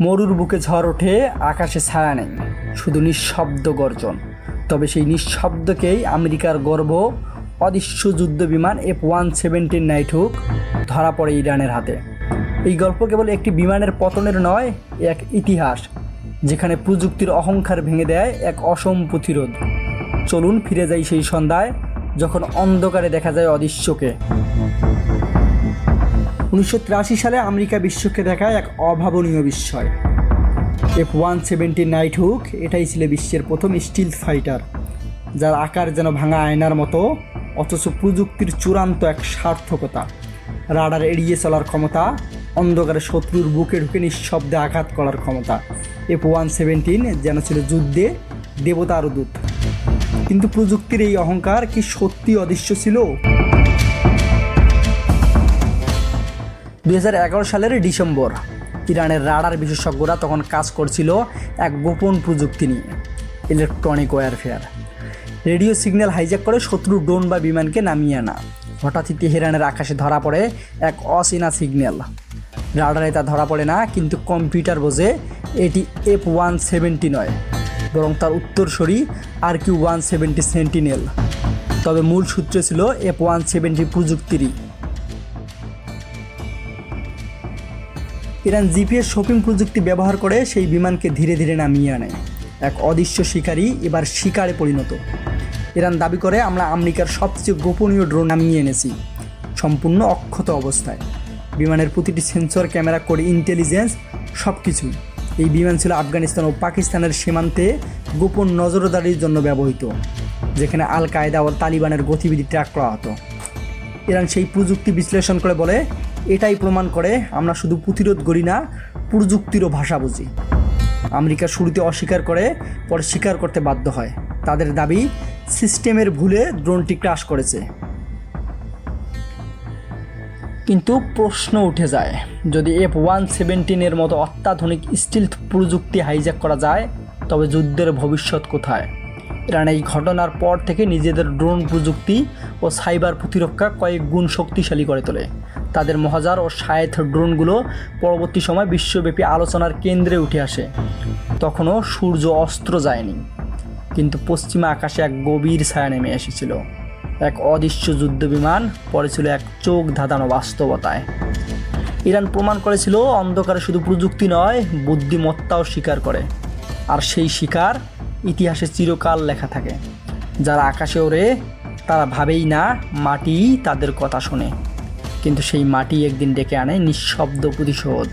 মরুর বুকে ঝড় ওঠে, আকাশে ছায়া নেই। শুধু নিঃশব্দ গর্জন। তবে সেই নিঃশব্দকেই আমেরিকার গর্ব, অদৃশ্য যুদ্ধ বিমান F one seventeen Nighthawk, ধরা পড়ে ইরানের হাতে। এই গল্প কেবল একটি বিমানের পতনের নয় এক ইতিহাস, যেখানে প্রযুক্তির অহংকার ভেঙে দেয় এক অসম প্রতিরোধ। চলুন ফিরে যাই সেই সন্ধ্যায়, যখন অন্ধকারে দেখা যায় অদৃশ্যকে। উনিশশো তিরাশি সালে আমেরিকা বিশ্বকে দেখায় এক অভাবনীয় বিস্ময়। F one seventy Nighthawk এটাই ছিল বিশ্বের প্রথম স্টিল ফাইটার যার আকার যেন ভাঙা আয়নার মতো, অথচ প্রযুক্তির চূড়ান্ত এক সার্থকতা। রাডার এড়িয়ে চলার ক্ষমতা, অন্ধকারে শত্রুর বুকে ঢুকে নিঃশব্দে আঘাত করার ক্ষমতা। এফ ওয়ান সেভেন্টিন যেন ছিল যুদ্ধে দেবতার দূত। কিন্তু প্রযুক্তির এই অহংকার কি সত্যি অদৃশ্য ছিল? দু হাজার এগারো সালের ডিসেম্বর। ইরানের রাডার বিশেষজ্ঞরা তখন কাজ করছিল এক গোপন প্রযুক্তি নিয়ে, electronic warfare. Radio signal hijack করে শত্রু ড্রোন বা বিমানকে নামিয়ে আনা। হঠাৎই তেহরানের আকাশে ধরা পড়ে এক অচেনা সিগন্যাল। রাডারে তা ধরা পড়ে না, কিন্তু কম্পিউটার বোঝে এটি এফ ওয়ান সেভেন্টি নয়, বরং তার উত্তরসূরি R Q one seventy Sentinel. তবে মূল সূত্র ছিল এফ ওয়ান সেভেন্টি প্রযুক্তিরই ইরান জিপিএস শপিং প্রযুক্তি ব্যবহার করে সেই বিমানকে ধীরে ধীরে নামিয়ে আনে। এক অদৃশ্য শিকারী এবার শিকারে পরিণত। ইরান দাবি করে, আমরা আমেরিকার সবচেয়ে গোপনীয় ড্রোন নামিয়ে এনেছি। সম্পূর্ণ অক্ষত অবস্থায়। বিমানের প্রতিটি সেন্সর, ক্যামেরা করে ইন্টেলিজেন্স সব কিছুই এই বিমান ছিল আফগানিস্তান ও পাকিস্তানের সীমান্তে গোপন নজরদারির জন্য ব্যবহৃত, যেখানে আল কায়দা ও তালিবানের গতিবিধি ট্র্যাক করা হতো ইরান সেই প্রযুক্তি বিশ্লেষণ করে বলে এটাই প্রমাণ করে আমরা শুধু প্রতিরোধ করি না, প্রযুক্তিরও ভাষা বুঝি। আমেরিকা শুরুতে অস্বীকার করে, পরে স্বীকার করতে বাধ্য হয়। তাদের দাবি, সিস্টেমের ভুলে ড্রোনটি ক্রাশ করেছে। কিন্তু প্রশ্ন উঠে যায়, যদি এফ ওয়ান সেভেন্টিনের মতো অত্যাধুনিক স্টিল প্রযুক্তি হাইজ্যাক করা যায়, তবে যুদ্ধের ভবিষ্যৎ কোথায়? ইরান এই ঘটনার পর থেকে নিজেদের ড্রোন প্রযুক্তি ও সাইবার প্রতিরক্ষা কয়েক গুণ শক্তিশালী করে তোলে। তাদের মহাজার ও সায়েথ ড্রোনগুলো পরবর্তী সময় বিশ্বব্যাপী আলোচনার কেন্দ্রে উঠে আসে। তখনও সূর্য অস্ত্র যায়নি, কিন্তু পশ্চিমা আকাশে এক গভীর ছায়া নেমে এসেছিল। এক অদৃশ্য যুদ্ধ বিমান পড়েছিল এক চোখ ধাঁধানো বাস্তবতায়। ইরান প্রমাণ করেছিল, অন্ধকারে শুধু প্রযুক্তি নয়, বুদ্ধিমত্তাও স্বীকার করে। আর সেই শিকার ইতিহাসে চিরকাল লেখা থাকে। যারা আকাশে ওড়ে, তারা ভাবেই না মাটি তাদের কথা শোনে। কিন্তু সেই মাটি একদিন ডেকে আনে নিঃশব্দ প্রতিশোধ।